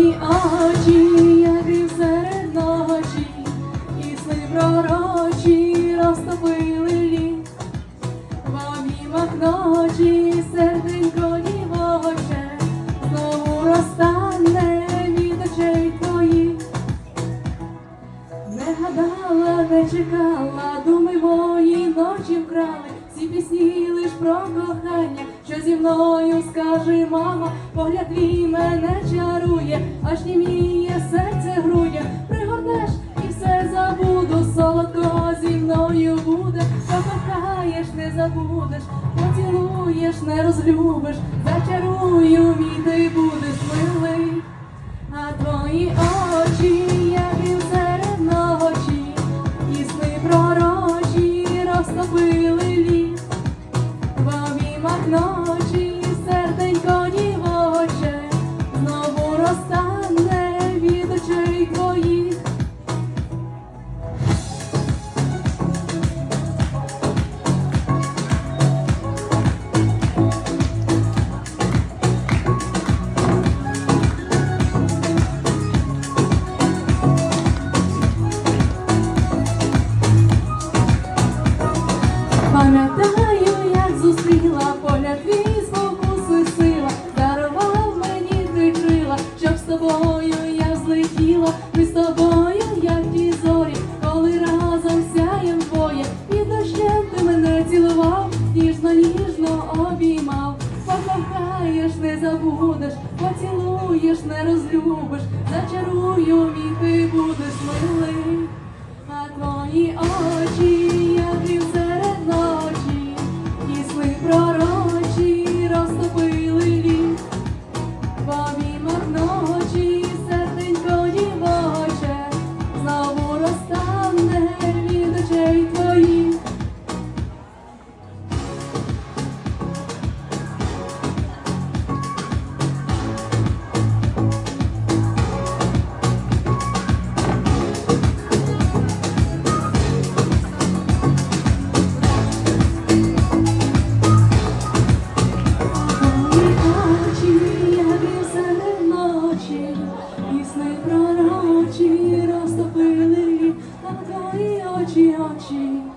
твої очі, як і серед ночі, і сни пророчі розтопили лід. Ночі серденько дівоче, знову розтане від очей. Не гадала, не чекала, думи мої ночі вкрали, всі пісні лиш про кохання, що зі мною скажи, мама, погляд твій мене чарує, аж німіє серце грує, пригорнеш і все забуду, солодко зі мною буде, покохаєш, не забудеш, поцілуєш, не розлюбиш, зачарую, мій тобою я злетіла, ми з тобою, як ті зорі, коли разом сяєм двоє, під дощем ти мене цілував, ніжно, ніжно обіймав, покохаєш, не забудеш, поцілуєш, не розлюбиш, зачарую, мій ти будеш милий. А твої очі, пророчі розтопили на твої очі очі.